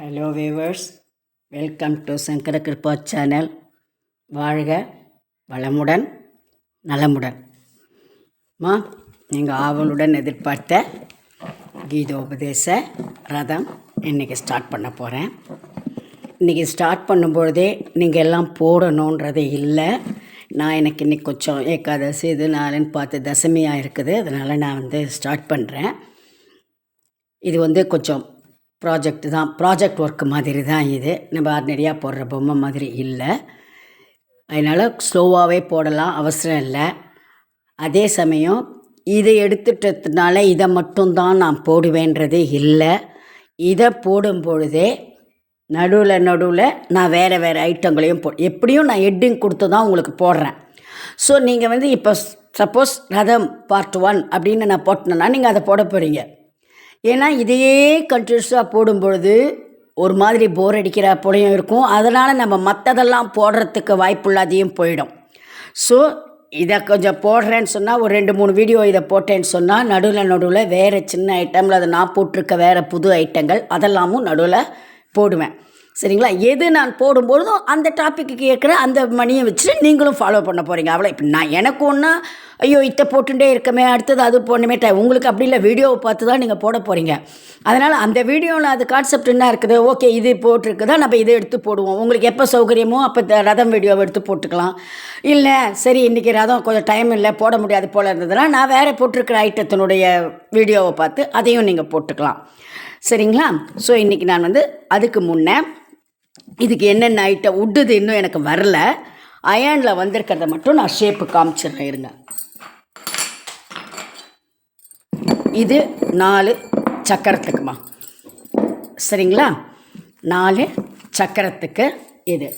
Hello viewers welcome to Shankara Kripa channel வாழ்க வளமுடன் நலமுடன். மா நீங்கள் ஆவலுடன் எதிர்பார்த்த கீதோபதேச ரதம் இன்றைக்கி ஸ்டார்ட் பண்ண போகிறேன் இன்றைக்கி ஸ்டார்ட் பண்ணும்பொழுதே நீங்கள் எல்லாம் போடணுன்றது இல்லை. நான் எனக்கு இன்றைக்கி கொஞ்சம் ஏகாதசி இது நாளுன்னு பார்த்து தசமியாக இருக்குது. அதனால் நான் வந்து ஸ்டார்ட் பண்ணுறேன் இது வந்து கொஞ்சம் ப்ராஜெக்ட் தான் ப்ராஜெக்ட் ஒர்க் மாதிரி தான் இது. நம்ம ஆர்டினரியாக போடுற பொம்மை மாதிரி இல்லை. அதனால் ஸ்லோவாகவே போடலாம் அவசரம் இல்லை. அதே சமயம் இதை எடுத்துட்டதுனால இதை மட்டும்தான் நான் போடுவேன்றது இல்லை. இதை போடும் பொழுதே நடுவில் நடுவில் நான் வேறு வேறு ஐட்டங்களையும் போ எப்படியும் நான் ஹெட்டிங் கொடுத்து தான் உங்களுக்கு போடுறேன். ஸோ நீங்கள் வந்து இப்போ சப்போஸ் ரதம் பார்ட் ஒன் அப்படின்னு நான் போட்டேன்னா நீங்கள் அதை போட போகிறீங்க ஏன்னா இதையே கண்டினியூஸாக போடும்பொழுது ஒரு மாதிரி போர் அடிக்கிற போலையும் இருக்கும். அதனால் நம்ம மற்றதெல்லாம் போடுறதுக்கு வாய்ப்புள்ளாதையும் போயிடும். ஸோ இதை கொஞ்சம் போடுறேன்னு சொன்னால் ஒரு ரெண்டு மூணு வீடியோ இதை போட்டேன்னு சொன்னால் நடுவில் நடுவில் வேறு சின்ன ஐட்டமில் அதை நான் போட்டிருக்க வேறு புது ஐட்டங்கள் அதெல்லாமும் நடுவில் போடுவேன். சரிங்களா? எது நான் போடும்பொழுதும் அந்த டாப்பிக்கு கேட்குற அந்த மணியை வச்சுட்டு நீங்களும் ஃபாலோ பண்ண போகிறீங்க அவ்வளோ இப்போ நான் எனக்கு ஒன்றா ஐயோ இத்தை போட்டுட்டே இருக்கமே அடுத்தது அது போடணுமே டை உங்களுக்கு அப்படி இல்லை வீடியோவை பார்த்து தான் நீங்கள் போட போகிறீங்க அதனால் அந்த வீடியோவில் அது கான்செப்ட் என்ன இருக்குது? ஓகே இது போட்டிருக்குதா? நம்ம இதை எடுத்து போடுவோம். உங்களுக்கு எப்போ சௌகரியமோ அப்போ ரதம் வீடியோவை எடுத்து போட்டுக்கலாம். இல்லை சரி இன்றைக்கி ரதம் கொஞ்சம் டைம் இல்லை போட முடியாது போல் இருந்ததுன்னா நான் வேறு போட்டிருக்கிற ஐட்டத்தினுடைய வீடியோவை பார்த்து அதையும் நீங்கள் போட்டுக்கலாம். சரிங்களா? ஸோ இன்றைக்கி நான் வந்து அதுக்கு முன்னே இதுக்கு என்னென்ன ஐட்டம் உட்டுது இன்னும் எனக்கு வரல. அயனில் வந்திருக்கிறத மட்டும் நான் ஷேப்பு காமிச்சிடுறேன் இருங்க. இது நாலு சக்கரத்துக்குமா. சரிங்களா? நாலு சக்கரத்துக்கு இது.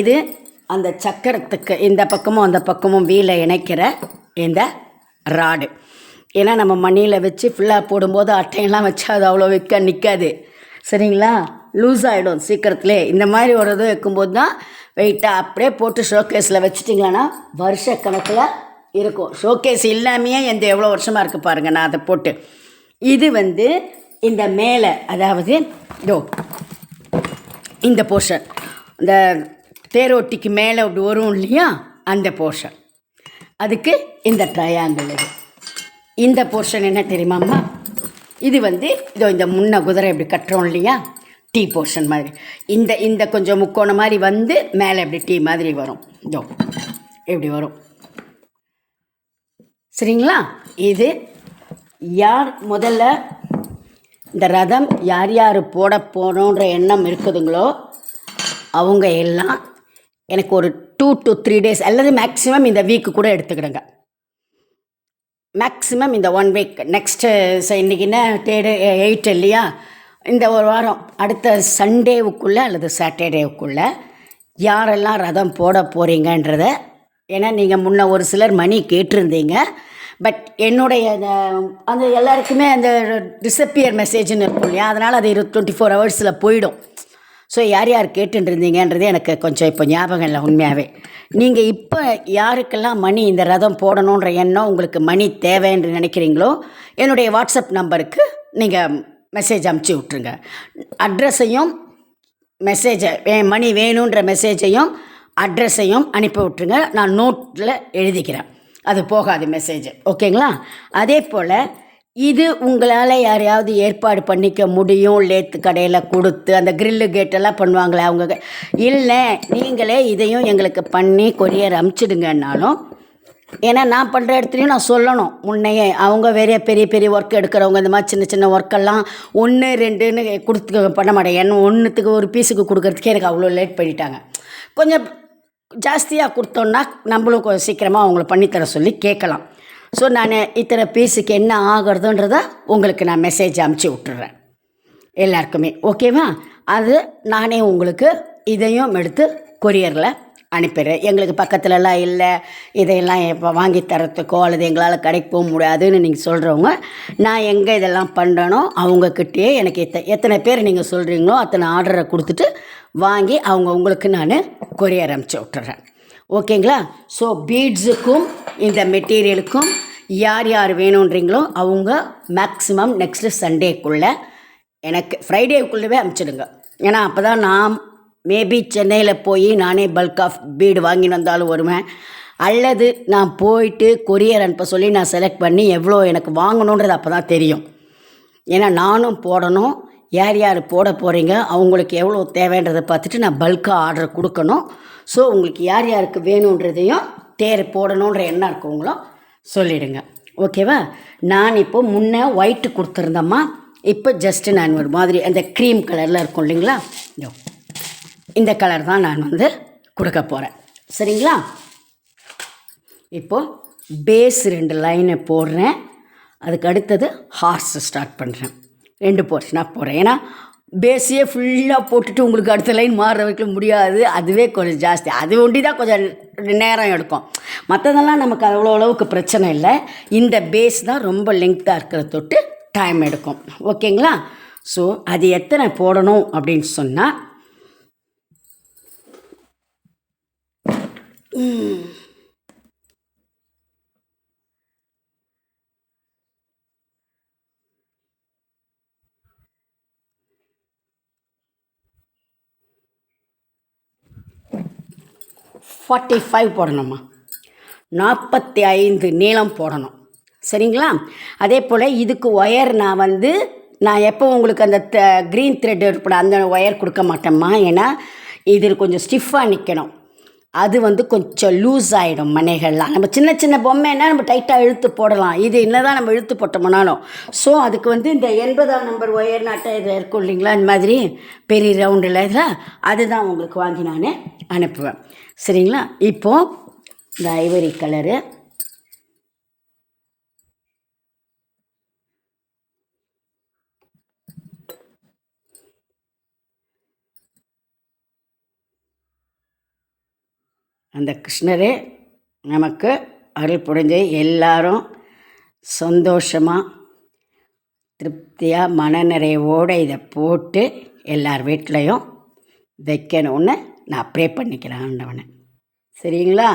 இது அந்த சக்கரத்துக்கு இந்த பக்கமும் அந்த பக்கமும் வீலை இணைக்கிற இந்த ராடு. ஏன்னா நம்ம மணியில் வச்சு ஃபுல்லாக போடும்போது அட்டையெல்லாம் வச்சா அது அவ்வளோ விற்க நிற்காது சரிங்களா? லூஸ் ஆகிடும் சீக்கிரத்துலே. இந்த மாதிரி ஒரு இது வைக்கும்போது தான் வெயிட்டாக அப்படியே போட்டு ஷோகேஸில் வச்சுட்டிங்கன்னா வருஷ கணக்கில் இருக்கும். ஷோகேஸ் இல்லாமையே எந்த எவ்வளோ வருஷமாக இருக்குது பாருங்கள் நான் அதை போட்டு. இது வந்து இந்த மேலே அதாவது இதோ இந்த போர்ஷன் இந்த தேரோட்டிக்கு மேலே அப்படி வரும் இல்லையா? அந்த போர்ஷன் அதுக்கு இந்த ட்ரையாங்கிள் இது. இந்த போர்ஷன் என்ன தெரியுமாம்மா இது வந்து இதோ இந்த முன்ன குதிரை இப்படி கட்டுறோம் இல்லையா? டீ போர்ஷன் மாதிரி. இந்த இந்த கொஞ்சம் முக்கோணம் மாதிரி வந்து மேலே இப்படி டீ மாதிரி வரும். இதோ இப்படி வரும். சரிங்களா? இது யார் முதல்ல இந்த ரதம் யார் யார் போட போகணுன்ற எண்ணம் இருக்குதுங்களோ அவங்க எல்லாம் எனக்கு ஒரு டூ டு த்ரீ டேஸ் அல்லது மேக்ஸிமம் இந்த வீக்கு கூட எடுத்துக்கிடுங்க. மேக்ஸிமம் இந்த ஒன் வீக் நெக்ஸ்ட்டு இன்றைக்கின்னா டேடு எயிட் இல்லையா? இந்த ஒரு வாரம் அடுத்த சண்டேவுக்குள்ளே அல்லது சாட்டர்டேவுக்குள்ளே யாரெல்லாம் ரதம் போட போகிறீங்கன்றத ஏன்னா நீங்கள் முன்ன ஒரு சிலர் மணி கேட்டிருந்தீங்க. பட் என்னுடைய அந்த அந்த எல்லாருக்குமே அந்த டிசப்பியர் மெசேஜ்னு இருக்கும் இல்லையா? அதனால் அது இரு டுவெண்ட்டி ஃபோர் ஹவர்ஸில் போயிடும். ஸோ யார் யார் கேட்டுருந்தீங்கன்றது எனக்கு கொஞ்சம் இப்போ ஞாபகம் இல்லை உண்மையாகவே நீங்கள் இப்போ யாருக்கெல்லாம் மணி இந்த ரதம் போடணுன்ற எண்ணம் உங்களுக்கு மணி தேவை என்று நினைக்கிறீங்களோ என்னுடைய வாட்ஸ்அப் நம்பருக்கு நீங்கள் மெசேஜ் அமுச்சு விட்ருங்க அட்ரஸையும் மெசேஜை மணி வேணுன்ற மெசேஜையும் அட்ரஸையும் அனுப்பி விட்ருங்க நான் நோட்டில் எழுதிக்கிறேன். அது போகாது மெசேஜ் ஓகேங்களா? அதே போல் இது உங்களால் யாரையாவது ஏற்பாடு பண்ணிக்க முடியும். லேத்து கடையில் கொடுத்து அந்த கிரில்லு கேட்டெல்லாம் பண்ணுவாங்களே அவங்க. இல்லை நீங்களே இதையும் எங்களுக்கு பண்ணி கொரியர் அமுச்சிடுங்கன்னாலும் ஏன்னா நான் பண்ணுற இடத்துலையும் நான் சொல்லணும். முன்னையே அவங்க வேற பெரிய பெரிய ஒர்க் எடுக்கிறவங்க இந்த மாதிரி சின்ன சின்ன ஒர்க்கெல்லாம் ஒன்று ரெண்டுன்னு கொடுத்து பண்ண மாட்டேன். என்ன ஒன்றுத்துக்கு ஒரு பீஸுக்கு கொடுக்குறதுக்கே எனக்கு அவ்வளோ லேட் பண்ணிட்டாங்க கொஞ்சம் ஜாஸ்தியாக கொடுத்தோன்னா நம்மளும் கொஞ்சம் சீக்கிரமாக அவங்கள பண்ணித்தர சொல்லி கேட்கலாம். ஸோ நான் இத்தனை பீஸுக்கு என்ன ஆகிறதுன்றத உங்களுக்கு நான் மெசேஜ் அமுச்சு விட்டுறேன். எல்லாருக்குமே. ஓகேவா அது நானே உங்களுக்கு இதையும் எடுத்து கொரியரில் அனுப்பிடுறேன். எங்களுக்கு பக்கத்துலலாம் இல்லை. இதையெல்லாம் இப்போ வாங்கி தரத்துக்கோ அல்லது எங்களால் கடைக்கு போக முடியாதுன்னு நீங்கள் சொல்கிறவங்க நான் எங்கே இதெல்லாம் பண்ணணும் அவங்கக்கிட்டேயே எனக்கு எத்த எத்தனை பேர் நீங்கள் சொல்கிறீங்களோ அத்தனை ஆர்டரை கொடுத்துட்டு வாங்கி அவங்க உங்களுக்கு நான் கொரியர் அனுப்பிச்சி விட்டுறேன். ஓகேங்களா? ஸோ பீட்ஸுக்கும் இந்த மெட்டீரியலுக்கும் யார் யார் வேணுன்றீங்களோ அவங்க மேக்ஸிமம் நெக்ஸ்ட்டு சண்டேக்குள்ளே எனக்கு ஃப்ரைடேக்குள்ளவே அனுப்பிச்சிடுங்க ஏன்னா அப்போ தான் நான் மேபி சென்னையில் போய் நானே பல்க் ஆஃப் பீடு வாங்கின்னு வந்தாலும் வருவேன். அல்லது நான் போயிட்டு கொரியர் அனுப்ப சொல்லி நான் செலக்ட் பண்ணி எவ்வளோ எனக்கு வாங்கணுன்றது அப்போ தான் தெரியும். ஏன்னா நானும் போடணும் யார் யார் போட போகிறீங்க அவங்களுக்கு எவ்வளோ தேவைன்றதை பார்த்துட்டு நான் பல்காக ஆர்டர் கொடுக்கணும். ஸோ உங்களுக்கு யார் யாருக்கு வேணுன்றதையும் தேர் போடணுன்ற எண்ணம் இருக்கவங்களோ சொல்லிடுங்க. ஓகேவா நான் இப்போ முன்னே ஒயிட்டு கொடுத்துருந்தேம்மா. இப்போ ஜஸ்ட்டு நான் ஒரு மாதிரி அந்த க்ரீம் கலரில் இருக்கும் இல்லைங்களா? இந்த கலர் தான் நான் வந்து கொடுக்க போகிறேன் சரிங்களா? இப்போது பேஸ் ரெண்டு லைனை போடுறேன். அதுக்கு அடுத்தது ஹார்ஸ் ஸ்டார்ட் பண்ணுறேன் ரெண்டு போர்ஷனாக போடுறேன் ஏன்னா பேஸையே ஃபுல்லாக போட்டுட்டு உங்களுக்கு அடுத்த லைன் மாறுற வரைக்கும் முடியாது. அதுவே கொஞ்சம் ஜாஸ்தி. அது ஒண்டி தான் கொஞ்சம் நேரம் எடுக்கும். மற்றதெல்லாம் நமக்கு அவ்வளோ அளவுக்கு பிரச்சனை இல்லை. இந்த பேஸ் தான் ரொம்ப லெங்க்த்தாக இருக்கிற தொட்டு டைம் எடுக்கும். ஓகேங்களா? ஸோ அது எத்தனை போடணும் அப்படின்னு சொன்னால் ஃபார்ட்டி ஃபைவ் போடணுமா நாற்பத்தி ஐந்து நீளம் போடணும். சரிங்களா? அதே போல் இதுக்கு ஒயர் நான் வந்து நான் எப்போ உங்களுக்கு அந்த த க்ரீன் த்ரெட் இருப்பட அந்த ஒயர் கொடுக்க மாட்டேம்மா. ஏன்னா இது கொஞ்சம் ஸ்டிஃபாக நிற்கணும் அது வந்து கொஞ்சம் லூஸ் ஆகிடும் மனைகள்லாம். நம்ம சின்ன சின்ன பொம்மைன்னா நம்ம டைட்டாக இழுத்து போடலாம். இது என்ன தான் நம்ம இழுத்து போட்டோம்னாலும். ஸோ அதுக்கு வந்து இந்த எண்பதாம் நம்பர் ஒயர் நாட்டை இது இருக்கும் இல்லைங்களா? இந்த மாதிரி பெரிய ரவுண்டில் இதில் அதுதான் உங்களுக்கு வாங்கி நான் அனுப்புவேன். சரிங்களா? இப்போது இந்த ஐவரி கலரு அந்த கிருஷ்ணரே நமக்கு அருள் புரிஞ்சு எல்லாரும் சந்தோஷமாக திருப்தியாக மனநிறைவோடு இதை போட்டு எல்லார் வீட்லேயும் வைக்கணும்னு நான் ப்ரே பண்ணிக்கிறேன் ஆண்டவனை. சரிங்களா?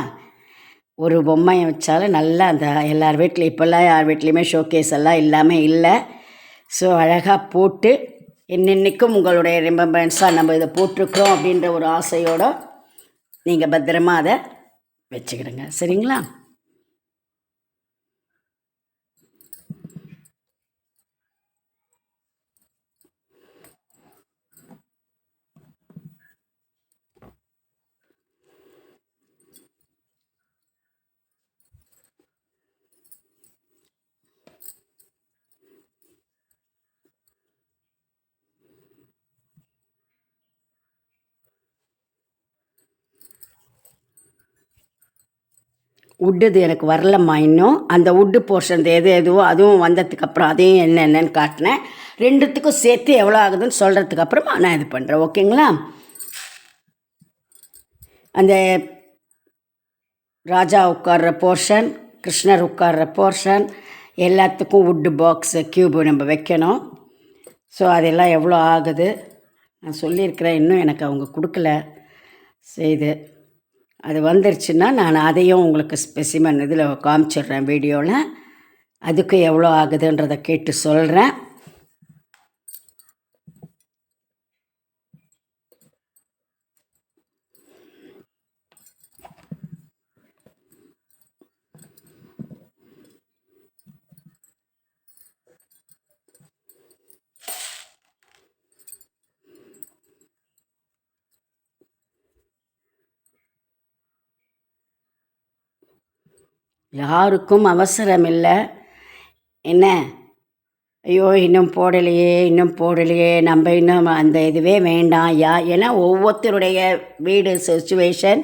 ஒரு பொம்மையை வச்சாலும் நல்லா அந்த எல்லார் வீட்லையும் இப்போல்லாம் யார் வீட்லேயுமே ஷோகேஸ் எல்லாம் இல்லாமல் இல்லை. ஸோ அழகாக போட்டு என்னென்னைக்கும் உங்களுடைய ரிமெம்பரன்ஸாக நம்ம இதை போட்டிருக்கிறோம் அப்படின்ற ஒரு ஆசையோடு நீங்கள் பத்திரமா அதை வச்சுக்கிடுங்க. சரிங்களா? உட்டுது எனக்கு வரலம்மா இன்னும். அந்த உட்டு போர்ஷன் எது எதுவோ அதுவும் வந்ததுக்கு அப்புறம் அதையும் என்ன என்னன்னு காட்டினேன். ரெண்டுத்துக்கும் சேர்த்து எவ்வளோ ஆகுதுன்னு சொல்கிறதுக்கு அப்புறமா நான் இது பண்ணுறேன் ஓகேங்களா அந்த ராஜா உட்கார்ற போர்ஷன் கிருஷ்ணர் உட்கார்ற போர்ஷன் எல்லாத்துக்கும் உட்டு பாக்ஸு க்யூபு நம்ம வைக்கணும். ஸோ அதெல்லாம் எவ்வளோ ஆகுது? நான் சொல்லியிருக்கிறேன். இன்னும் எனக்கு அவங்க கொடுக்கல. செய்து அது வந்துருச்சுன்னா நான் அதையும் உங்களுக்கு ஸ்பெசிமன் இதில் காமிச்சிடுறேன் வீடியோவில். அதுக்கு எவ்வளோ ஆகுதுன்றதை கேட்டு சொல்கிறேன். யாருக்கும் அவசரம் இல்லை என்ன? ஐயோ இன்னும் போடலையே இன்னும் போடலையே நம்ம இன்னும் அந்த இதுவே வேண்டாம் யா ஏன்னா ஒவ்வொருத்தருடைய வீடு சுச்சுவேஷன்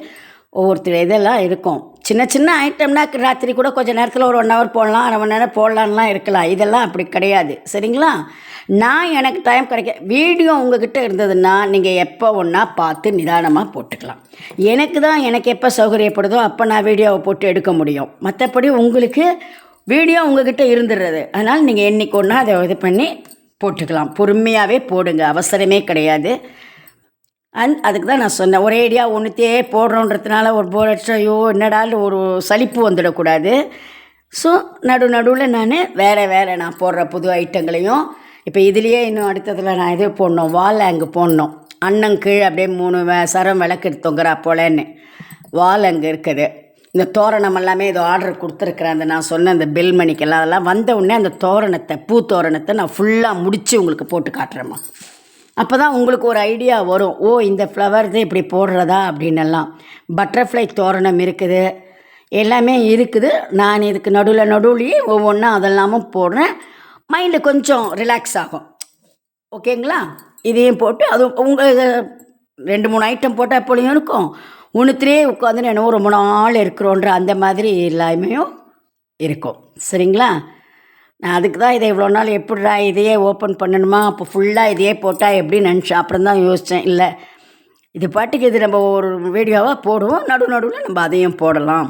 ஒவ்வொருத்தர் இதெல்லாம் இருக்கும். சின்ன சின்ன ஐட்டம்னா ராத்திரி கூட கொஞ்சம் நேரத்தில் ஒரு ஒன் ஹவர் போடலாம் அரை மணி நேரம் போடலான்லாம் இருக்கலாம். இதெல்லாம் அப்படி கிடையாது. சரிங்களா? நான் எனக்கு டைம் கிடைக்க வீடியோ உங்ககிட்ட இருந்ததுன்னா நீங்கள் எப்போ ஒன்றா பார்த்து நிதானமாக போட்டுக்கலாம். எனக்கு தான் எனக்கு எப்போ சௌகரியப்படுதோ அப்போ நான் வீடியோவை போட்டு எடுக்க முடியும். மற்றபடி உங்களுக்கு வீடியோ உங்ககிட்ட இருந்துடுறது. அதனால் நீங்கள் என்றைக்கு ஒன்றா அதை இது பண்ணி போட்டுக்கலாம். பொறுமையாகவே போடுங்க. அவசரமே கிடையாது. அந் அதுக்கு தான் நான் சொன்னேன் ஒரேடியாக ஒன்றுத்தையே போடுறோன்றதுனால ஒரு போர் அடிச்சா ஐயோ என்னடாலும் ஒரு சலிப்பு வந்துடக்கூடாது. ஸோ நடு நடுவில் நான் வேறு வேறு நான் போடுற புது ஐட்டங்களையும் இப்போ இதுலேயே இன்னும் அடுத்ததில் நான் இது போடணும் வால் அங்கு போடணும். அண்ணன் அப்படியே மூணு சரம் விளக்கு தொங்குறா போலன்னு. வால் அங்கே இருக்குது. இந்த தோரணம் எல்லாமே ஏதோ ஆர்டர் கொடுத்துருக்குறேன் அந்த நான் சொன்ன அந்த பில் மணிக்கெல்லாம் அதெல்லாம் வந்த உடனே அந்த தோரணத்தை பூ தோரணத்தை நான் ஃபுல்லாக முடித்து உங்களுக்கு போட்டு காட்டுறேம்மா. அப்போ தான் உங்களுக்கு ஒரு ஐடியா வரும். ஓ இந்த ஃப்ளவர் தான் இப்படி போடுறதா அப்படின்னு பட்டர்ஃப்ளை தோரணம் இருக்குது. எல்லாமே இருக்குது. நான் இதுக்கு நடுவில் நடுவுலையே ஒவ்வொன்றா அதெல்லாமும் போடுறேன். மைண்டு கொஞ்சம் ரிலாக்ஸ் ஆகும். ஓகேங்களா இதையும் போட்டு அது உங்கள் ரெண்டு மூணு ஐட்டம் போட்டால் எப்பொழுதும் இருக்கும். ஒன்றுத்துலேயே உட்காந்து என்னவோ ரொம்ப நாள் இருக்கிறோன்ற அந்த மாதிரி எல்லாமே இருக்கும். சரிங்களா? நான் அதுக்கு தான் இதை இவ்வளோ நாள் எப்படிடா இதையே ஓப்பன் பண்ணணுமா? அப்போ ஃபுல்லாக இதையே போட்டால் எப்படி நினச்சேன். அப்புறம் தான் யோசித்தேன் இல்லை இது பாட்டுக்கு இது நம்ம ஒரு வீடியோவாக போடுவோம். நடு நடுவில் நம்ம அதையும் போடலாம்.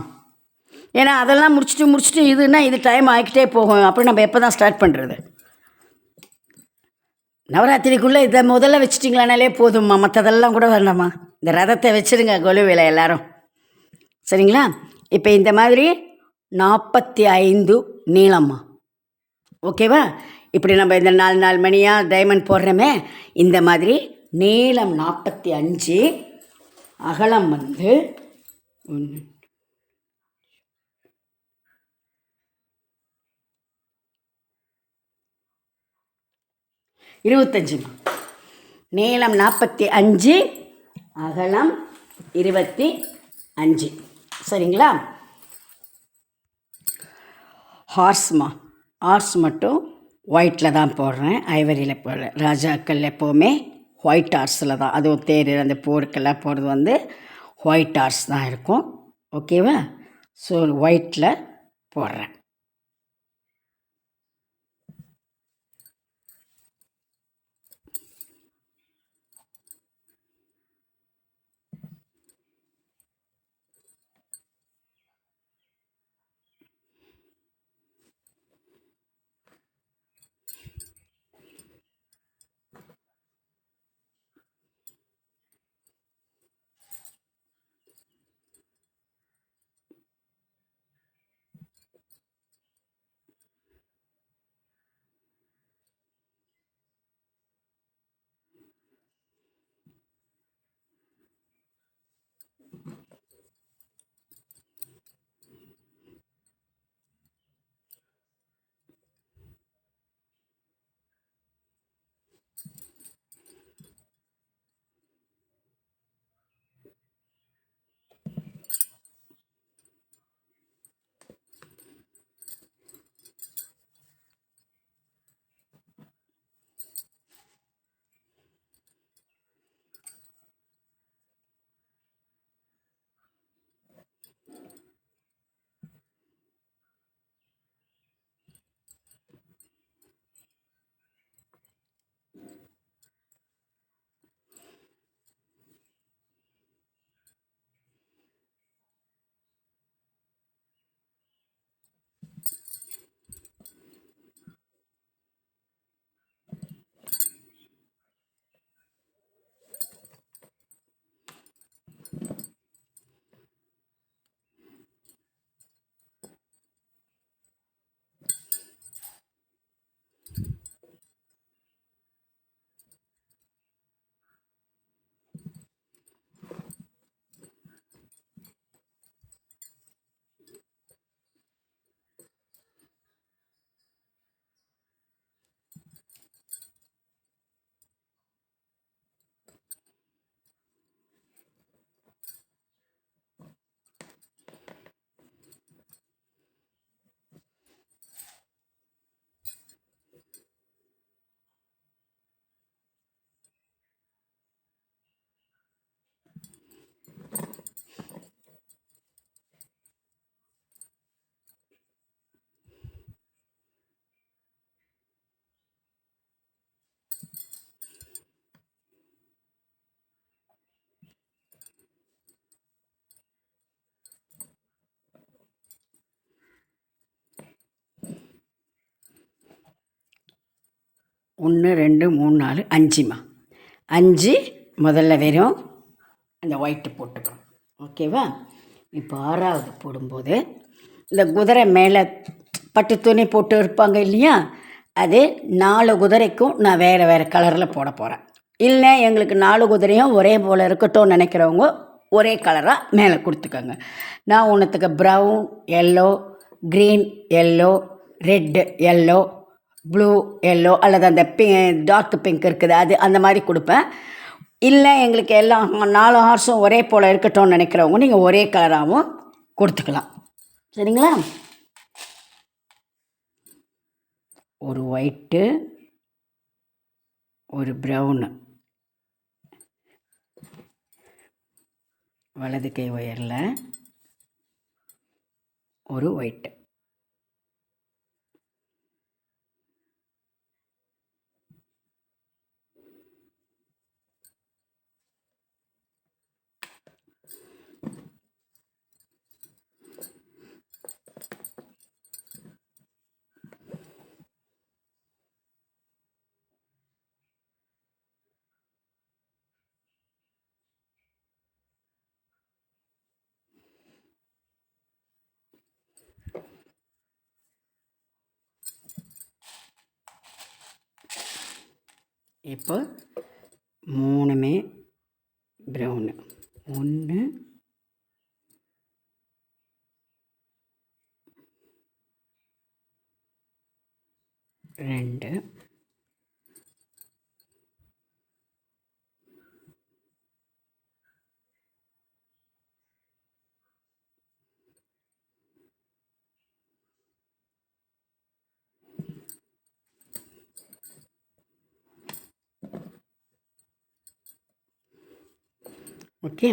ஏன்னா அதெல்லாம் முடிச்சுட்டு முடிச்சுட்டு இதுன்னா இது டைம் ஆகிக்கிட்டே போகும். அப்புறம் நம்ம எப்போ தான் ஸ்டார்ட் பண்ணுறது நவராத்திரிக்குள்ளே இதை முதல்ல வச்சிட்டிங்களானாலே போதும்மா. மற்றதெல்லாம் கூட வேண்டாமா இந்த ரதத்தை வச்சிருங்க கொலுவில் எல்லாரும். சரிங்களா? இப்போ இந்த மாதிரி நாற்பத்தி ஐந்து நீளம்மா. ஓகேவா? இப்படி நம்ம இந்த நாலு நாலு மணியாக டைமண்ட் போடுறோமே இந்த மாதிரி நீளம் நாற்பத்தி அஞ்சு அகலம் வந்து ஒன்று இருபத்தஞ்சுமா நீளம் நாற்பத்தி அஞ்சு அகலம் இருபத்தி அஞ்சு. சரிங்களா? ஹார்ஸ்மா ஆர்ஸ் மட்டும் ஒயிட்டில் தான் போடுறேன். ஐவரியில் போடுறேன் ராஜாக்கள் எப்போவுமே ஒயிட் ஆர்ஸில் தான். அதுவும் தேர் அந்த போருக்கெல்லாம் போடுறது வந்து ஒயிட் ஆர்ஸ் தான் இருக்கும். ஓகேவா ஸோ ஒயிட்டில் போடுறேன். ஒன்று ரெண்டு மூணு நாலு அஞ்சுமா? அஞ்சு முதல்ல வெறும் அந்த ஒயிட்டு போட்டுக்கணும். ஓகேவா இப்போ ஆறாவது போடும்போது இந்த குதிரை மேலே பட்டு துணி போட்டு இருப்பாங்க இல்லையா? அது நாலு குதிரைக்கும் நான் வேறு வேறு கலரில் போட போகிறேன் இல்லை எங்களுக்கு நாலு குதிரையும் ஒரே போல் இருக்கட்டும்னு நினைக்கிறவங்க ஒரே கலராக மேலே கொடுத்துக்கோங்க. நான் உனத்துக்கு brown yellow green yellow red yellow blue yellow அல்லது அந்த பி டார்க் பிங்க் இருக்குது அது அந்த மாதிரி கொடுப்பேன். இல்லை எங்களுக்கு எல்லா நாலு ஹார்ஸும் ஒரே போல் இருக்கட்டும்னு நினைக்கிறவங்க நீங்கள் ஒரே கலராகவும் கொடுத்துக்கலாம். சரிங்களா? ஒரு ஒயிட்டு ஒரு ப்ரௌனு வலது கை ஒயரில் ஒரு ஒயிட்டு இப்போ மூணுமே ப்ரௌனு ஒன்று ரெண்டு. ஓகே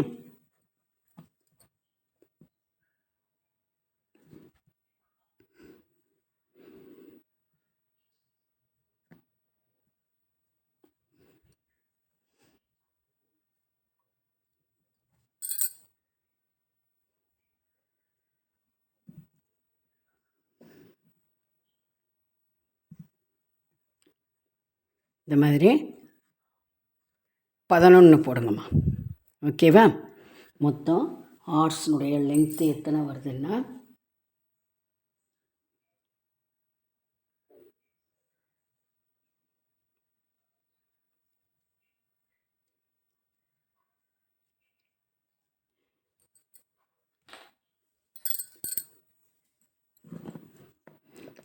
இந்த மாதிரி பதினொன்று போடுங்கம்மா. ஓகேவா மொத்தம் ஆர்ட்ஸ்னுடைய லென்த்து எத்தனை வருதுன்னா?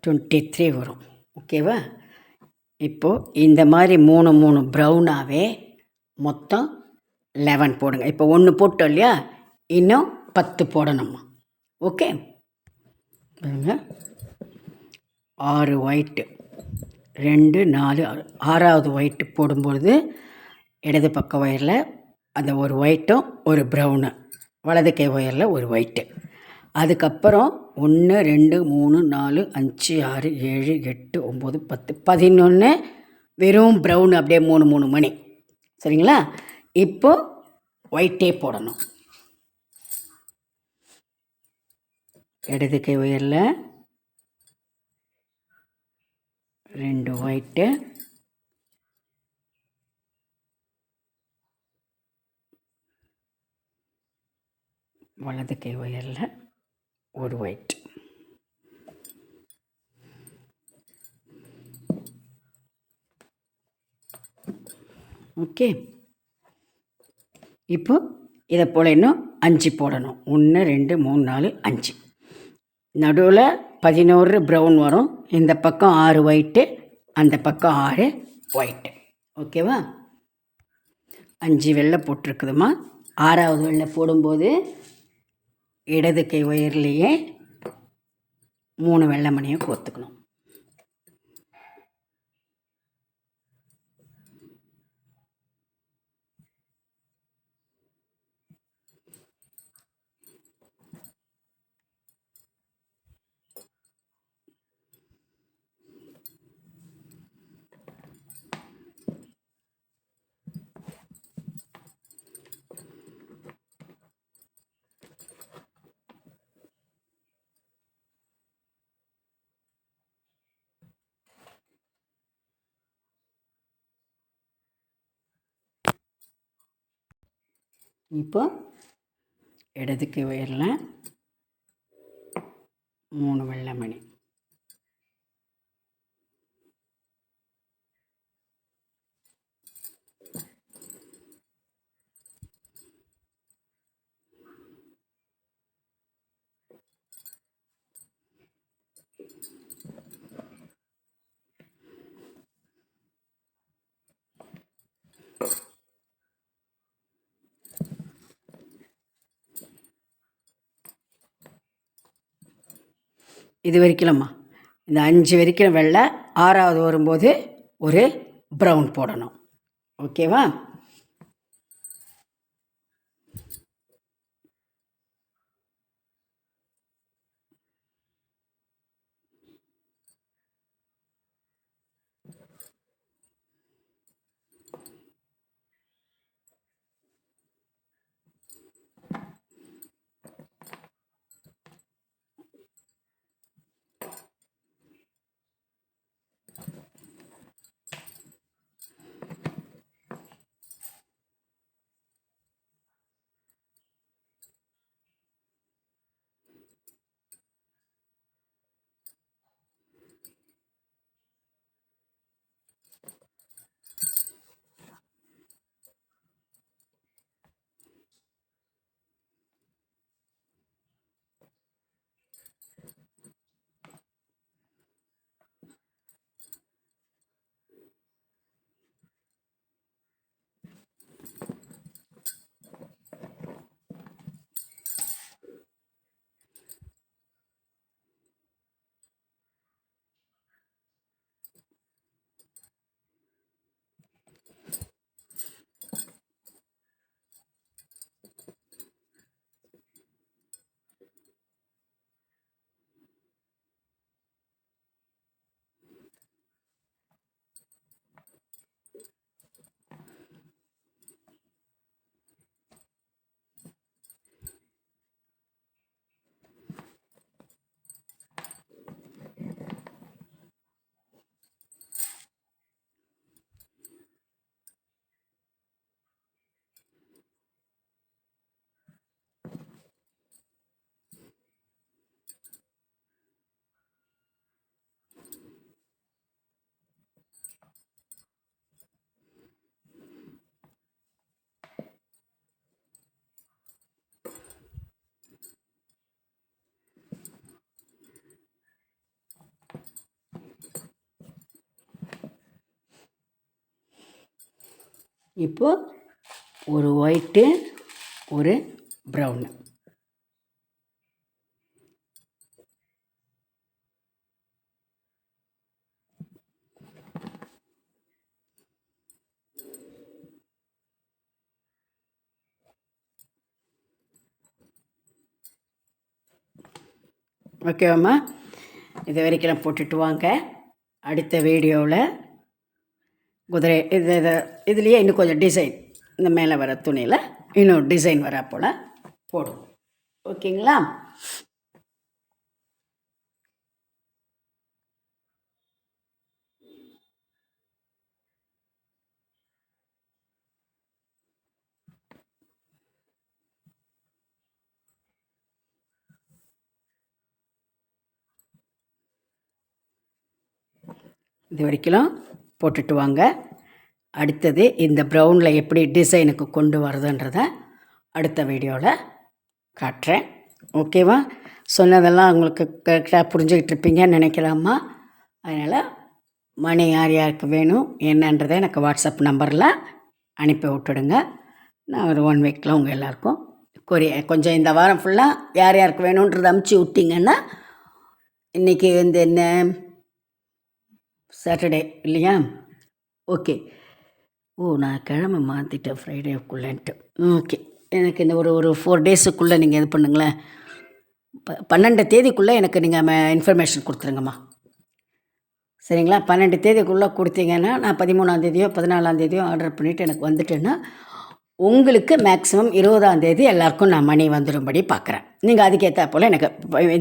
டுவெண்ட்டி த்ரீ வரும் ஓகேவா இப்போது இந்த மாதிரி மூணு மூணு ப்ரௌனாகவே மொத்தம் லெவன் போடுங்க. இப்போ ஒன்று போட்டோம் இல்லையா? இன்னும் பத்து போடணும்மா. ஓகே பாருங்க. ஆறு ஒயிட்டு ரெண்டு நாலு ஆறு ஆறாவது ஒயிட்டு போடும்பொழுது இடது பக்க ஒயரில் அந்த ஒரு ஒயிட்டும் ஒரு ப்ரௌனு வலது கை ஒயரில் ஒரு ஒயிட்டு அதுக்கப்புறம் ஒன்று ரெண்டு மூணு நாலு அஞ்சு ஆறு ஏழு எட்டு ஒம்பது பத்து பதினொன்று வெறும் ப்ரௌன் அப்படியே மூணு மூணு மணி. சரிங்களா? இப்போ ஒயிட்டே போடணும். இடது கை உயரில் ரெண்டு ஒயிட்டு வலது கை உயரில் ஒரு ஒயிட் ஓகே இப்போது இதை போல் இன்னும் அஞ்சு போடணும். ஒன்று ரெண்டு மூணு நாலு அஞ்சு. நடுவில் பதினோரு ப்ரௌன் வரும். இந்த பக்கம் ஆறு ஒயிட்டு அந்த பக்கம் ஆறு ஒயிட்டு ஓகேவா அஞ்சு வெள்ளை போட்டிருக்குதுமா ஆறாவது வெள்ளை போடும்போது இடது கை ஒயர்லேயே மூணு வெள்ளை மணியை கோத்துக்கணும். இப்போ இடதுக்கு உயரில் மூணு வெள்ளை மணி. இது வரைக்கும்மா இந்த அஞ்சு வரைக்கும் வெள்ளை ஆறாவது வரும்போது ஒரு ப்ரௌன் போடணும். ஓகேவா இப்போது ஒரு ஒயிட்டு ஒரு ப்ரௌனு ஓகேவாம்மா இது வரைக்கும் போட்டுட்டு வாங்க. அடுத்த வீடியோவில் குதிரை இது இது இதுலேயே இன்னும் கொஞ்சம் டிசைன் இந்த மேலே வர துணியில் இன்னும் டிசைன் வரா போல் போடும். ஓகேங்களா? இது வரைக்கும் போட்டுட்டு வாங்க. அடுத்தது இந்த ப்ரௌனில் எப்படி டிசைனுக்கு கொண்டு வரதுன்றத அடுத்த வீடியோவில் காட்டுறேன். ஓகேவா சொன்னதெல்லாம் உங்களுக்கு கரெக்டாக புரிஞ்சுக்கிட்டு இருப்பீங்கன்னு நினைக்கலாமா? அதனால் மணி யார் யாருக்கு வேணும் என்னன்றதை எனக்கு வாட்ஸ்அப் நம்பரில் அனுப்பி விட்டுடுங்க. நான் ஒரு ஒன் வீக்கில் உங்கள் எல்லாருக்கும் கொரிய கொஞ்சம் இந்த வாரம் ஃபுல்லாக யார் யாருக்கு வேணுன்றதை அமுச்சு விட்டிங்கன்னா இன்றைக்கி வந்து என்ன சாட்டர்டே இல்லையா? ஓகே ஓ நான் கிழமை மாற்றிட்டேன் ஃப்ரைடேக்குள்ளேன்ட்டு ஓகே எனக்கு இந்த ஒரு ஒரு ஃபோர் டேஸுக்குள்ளே நீங்கள் இது பண்ணுங்களேன். ப பன்னெண்டு தேதிக்குள்ளே எனக்கு நீங்கள் இன்ஃபர்மேஷன் கொடுத்துருங்கம்மா. சரிங்களா? பன்னெண்டு தேதிக்குள்ளே கொடுத்தீங்கன்னா நான் பதிமூணாந்தேதியோ பதினாலாந்தேதியோ ஆர்டர் பண்ணிவிட்டு எனக்கு வந்துட்டேன்னா உங்களுக்கு மேக்ஸிமம் இருபதாந்தேதி எல்லாேருக்கும் எல்லாருக்கும் நான் மணி வந்துடும்படி பார்க்குறேன் நீங்கள் அதுக்கேற்ற போல் எனக்கு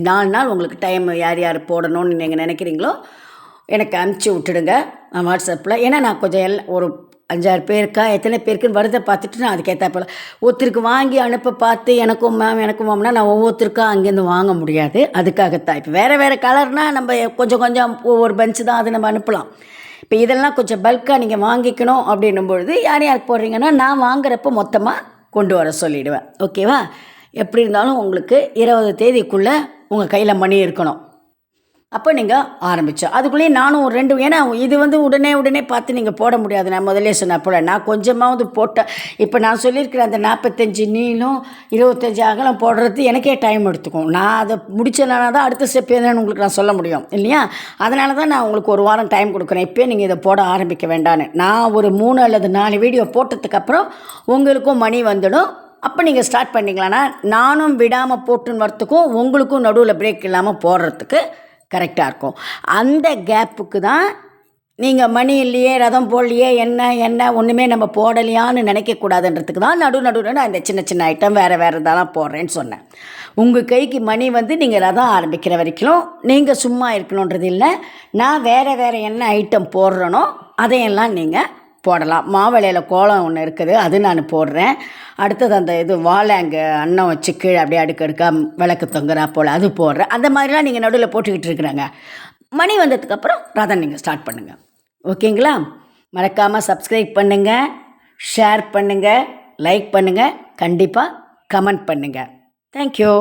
நாலு நாள் உங்களுக்கு டைம் யார் யார் போடணும்னு நீங்கள் நினைக்கிறீங்களோ எனக்கு அனுப்பிச்சி விட்டுடுங்க. நான் வாட்ஸ்அப்பில் ஏன்னா நான் கொஞ்சம் எல்லாம் ஒரு அஞ்சாறு பேருக்கா எத்தனை பேருக்குன்னு வரதை பார்த்துட்டு நான் அதுக்கேற்ற போல். ஒருத்தருக்கு வாங்கி அனுப்ப பார்த்து எனக்கும் மேம் எனக்கும் மேம்னா நான் ஒவ்வொருத்தருக்கா அங்கேருந்து வாங்க முடியாது. அதுக்காகத்தான். இப்போ வேறு வேறு கலர்னால் நம்ம கொஞ்சம் கொஞ்சம் ஒவ்வொரு பெஞ்சு தான் அது நம்ம அனுப்பலாம். இப்போ இதெல்லாம் கொஞ்சம் பல்காக நீங்கள் வாங்கிக்கணும் அப்படின்னும் பொழுது யார் யார் போடுறீங்கன்னா நான் வாங்குறப்ப மொத்தமாக கொண்டு வர சொல்லிவிடுவேன் ஓகேவா எப்படி இருந்தாலும் உங்களுக்கு இருபது தேதிக்குள்ளே உங்கள் கையில் மணி இருக்கணும். அப்போ நீங்கள் ஆரம்பித்தோம் அதுக்குள்ளேயே நானும் ஒரு ரெண்டு ஏன்னா இது வந்து உடனே உடனே பார்த்து நீங்கள் போட முடியாது. நான் முதலே சொன்ன போல நான் கொஞ்சமாவது போட்டேன் இப்போ நான் சொல்லியிருக்கிற அந்த நாற்பத்தஞ்சு நீளம் இருபத்தஞ்சி அகலம் போடுறது எனக்கே டைம் எடுத்துக்கும். நான் அதை முடிச்சேனா தான் அடுத்த ஸ்டெப் என்னன்னு உங்களுக்கு நான் சொல்ல முடியும். இல்லையா? அதனால தான் நான் உங்களுக்கு ஒரு வாரம் டைம் கொடுக்குறேன். இப்போயே நீங்கள் இதை போட ஆரம்பிக்க வேண்டான்னு. நான் ஒரு மூணு அல்லது நாலு வீடியோ போட்டதுக்கப்புறம் உங்களுக்கும் மணி வந்துடும். அப்போ நீங்கள் ஸ்டார்ட் பண்ணிக்கலாம்னா நானும் விடாமல் போட்டுன்னு வரத்துக்கும் உங்களுக்கும் நடுவில் பிரேக் இல்லாமல் போடுறதுக்கு கரெக்டாக இருக்கும். அந்த கேப்புக்கு தான் நீங்கள் மணி இல்லையே ரதம் போடலையே என்ன என்ன ஒன்றுமே நம்ம போடலையான்னு நினைக்கக்கூடாதுன்றதுக்கு தான் நடு நடுவில் நான் அந்த சின்ன சின்ன ஐட்டம் வேறு வேறு இதெல்லாம் போடுறேன்னு சொன்னேன். உங்கள் கைக்கு மணி வந்து நீங்கள் ரதம் ஆரம்பிக்கிற வரைக்கும் நீங்கள் சும்மா இருக்கணுன்றது இல்லை. நான் வேறு வேறு என்ன ஐட்டம் போடுறேனோ அதையெல்லாம் நீங்கள் போடலாம். மாவளையில் கோலம் ஒன்று இருக்குது. அது நான் போடுறேன். அடுத்தது அந்த இது வாழை அங்கே அன்னம் வச்சு கீழே அப்படியே அடுக்கடுக்கா விளக்கு தொங்குறா போல் அது போடுறேன். அந்த மாதிரிலாம் நீங்கள் நடுவில் போட்டுக்கிட்டு இருக்கிறாங்க மணி வந்ததுக்கப்புறம் ரதம் நீங்கள் ஸ்டார்ட் பண்ணுங்கள் ஓகேங்களா? மறக்காமல் சப்ஸ்கிரைப் பண்ணுங்கள் ஷேர் பண்ணுங்கள் லைக் பண்ணுங்கள் கண்டிப்பாக கமெண்ட் பண்ணுங்கள் தேங்க்யூ.